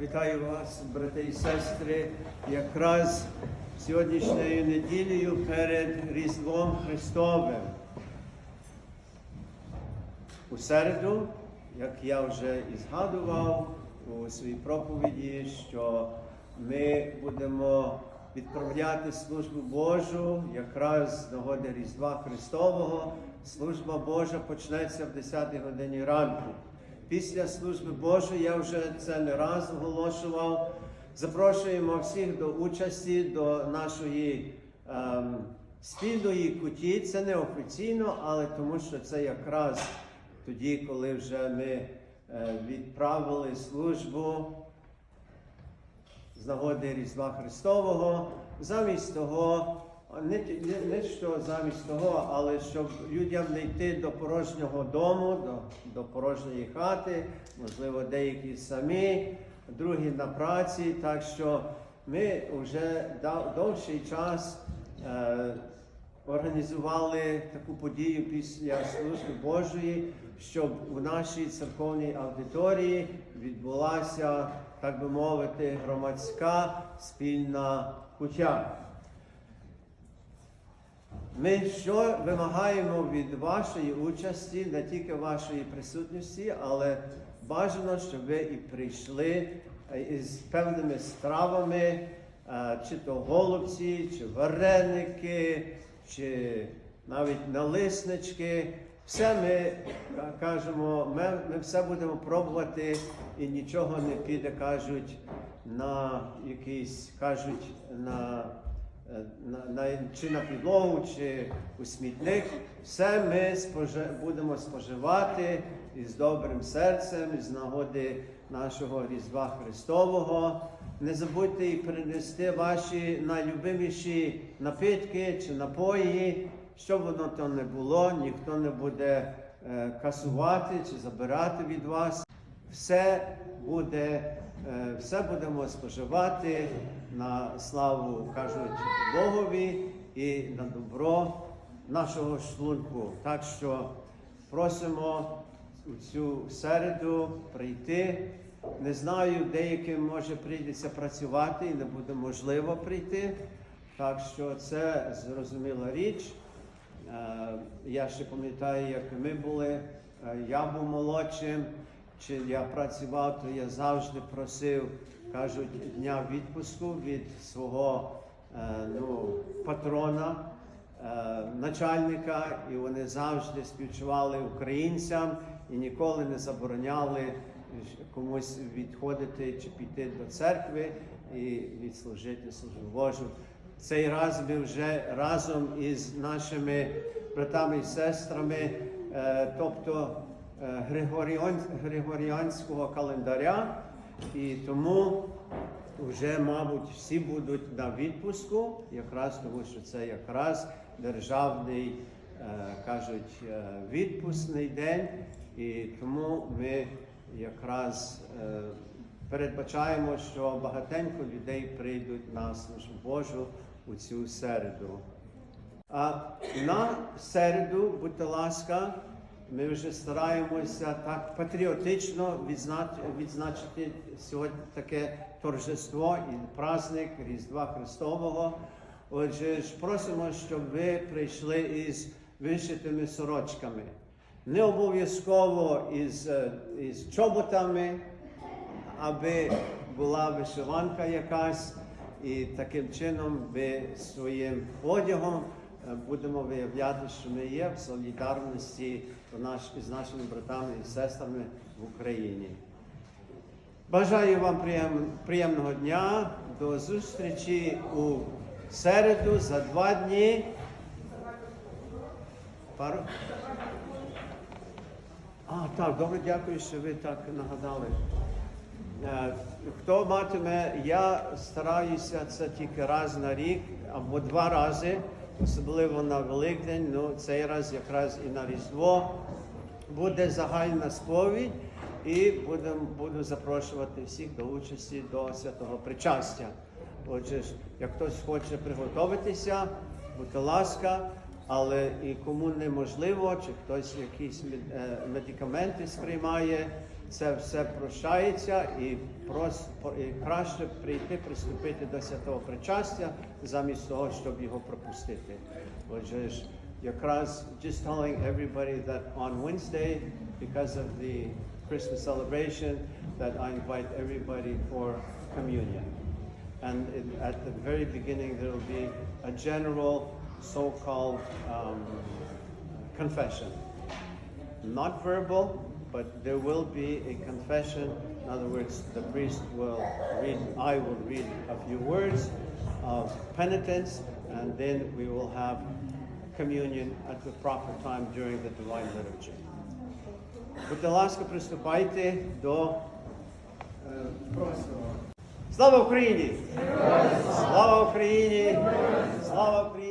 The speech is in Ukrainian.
Вітаю вас, брати і сестри, якраз сьогоднішньою неділею перед Різдвом Христовим. У середу, як я вже і згадував у своїй проповіді, що ми будемо відправляти службу Божу якраз з нагоди Різдва Христового. Служба Божа почнеться в 10 годині ранку. Після служби Божої я вже це не раз оголошував. Запрошуємо всіх до участі до нашої ем, спільної куті. Це не офіційно, але тому що це якраз тоді, коли вже ми е, відправили службу з нагоди Різдва Христового, замість того, не, не, не що замість того, але щоб людям не йти до порожнього дому, до, до порожньої хати, можливо, деякі самі, другі на праці. Так що ми вже дав, довший час е, організували таку подію після служби Божої, щоб у нашій церковній аудиторії відбулася, так би мовити, громадська спільна кутя. Ми що вимагаємо від вашої участі, не тільки вашої присутності, але бажано, щоб ви і прийшли е, із певними стравами, е, чи то голубці, чи вареники, чи навіть налиснички. Все ми е, кажемо, ми, ми все будемо пробувати і нічого не піде, кажуть, на якийсь, кажуть, на на, на, чи на підлогу, чи у смітник. Все ми спожи, будемо споживати із добрим серцем, з нагоди нашого Різдва Христового. Не забудьте і принести ваші найлюбиміші напитки чи напої, що воно то не було, ніхто не буде е, касувати чи забирати від вас. Все буде, е, все будемо споживати на славу, кажуть, Богові і на добро нашого шлунку. Так що просимо у цю середу прийти. Не знаю, деяким може прийдеться працювати і не буде можливо прийти. Так що це зрозуміла річ. Е, Я ще пам'ятаю, як ми були, е, я був молодшим, чи я працював, то я завжди просив, кажуть, дня відпуску від свого е, ну, патрона, е, начальника, і вони завжди співчували українцям і ніколи не забороняли комусь відходити чи піти до церкви і відслужити службу Божу. Цей раз ми вже разом із нашими братами і сестрами, е, тобто Григоріанського календаря, і тому вже, мабуть, всі будуть на відпуску, якраз тому що це якраз державний, е, кажуть, е, відпускний день, і тому ми якраз е, передбачаємо, що багатенько людей прийдуть на службу Божу у цю середу. А на середу, будьте ласка, ми вже стараємося так патріотично відзначити, сьогодні таке торжество і праздник Різдва Христового. Отже, ж просимо, щоб ви прийшли із вишитими сорочками. Не обов'язково із, е, із чоботами, аби була вишиванка якась, і таким чином ви своїм одягом е, будемо виявляти, що ми є в солідарності з нашими братами і сестрами в Україні. Бажаю вам приєм- приємного дня. До зустрічі у середу за два дні. Пару? А, так, добре, дякую, що ви так нагадали. Е, Хто матиме, я стараюся це тільки раз на рік або два рази, особливо на Великдень, ну цей раз якраз і на Різдво. Буде загальна сповідь і будем, буду запрошувати всіх до участі до святого причастя. Отже, як хтось хоче приготуватися, будьте ласка, але і кому неможливо, чи хтось якісь е, медикаменти сприймає, це все прощається і, прос, і краще прийти, приступити до святого причастя, замість того, щоб його пропустити. Отже ж, якраз just telling everybody that on Wednesday, because of the Christmas celebration, that I invite everybody for communion. And in, at the very beginning, there will be a general so-called um, confession. Not verbal, but there will be a confession. In other words, the priest will read, I will read a few words of penitence, and then we will have communion at the proper time during the Divine Liturgy. Будьте ласка, приступайте до е, просимо. Слава Україні! Слава Україні! Слава Україні!